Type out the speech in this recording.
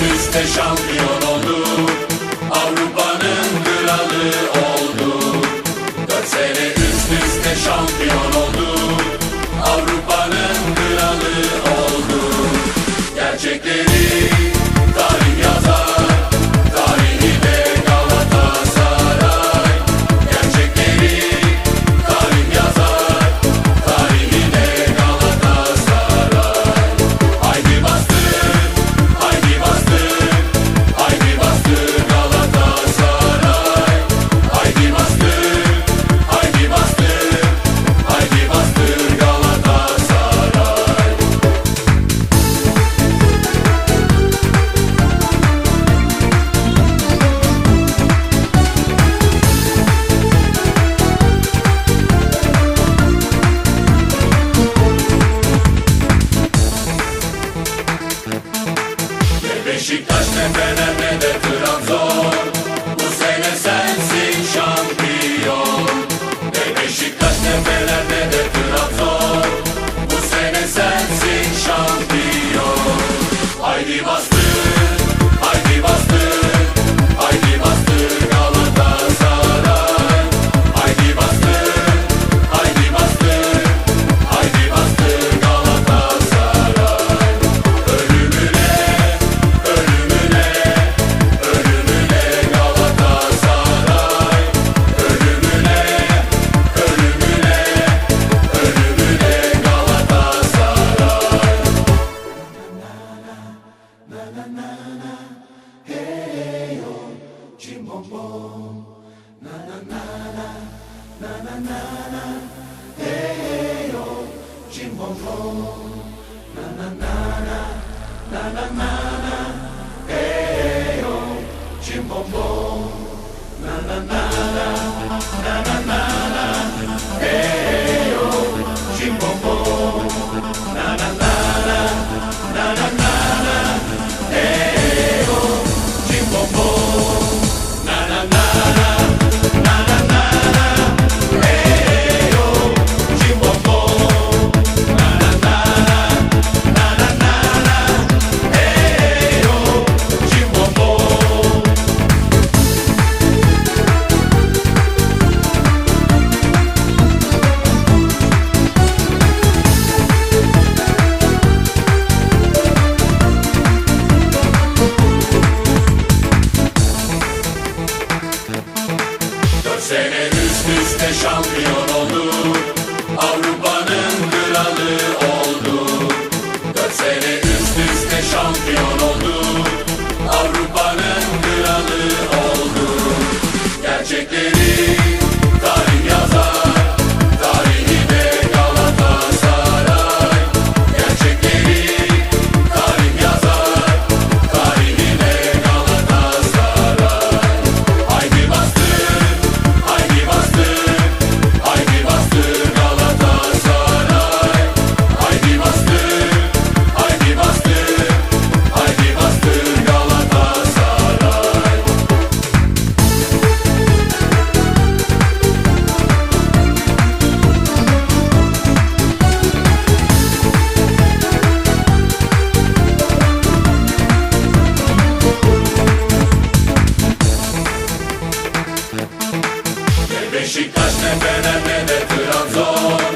biz şampiyon olduk Avrupa'nın kralı oldu. Dört sene üst üste şampiyon olduk Better than 나나나나 해요 쥐몸몸 나나나나 나나나나 해요 쥐몸몸 나나나나 나나나나 해요 쥐몸몸 나나나 나나나나 şampiyon Beşiktaş ne Fener ne de Trabzon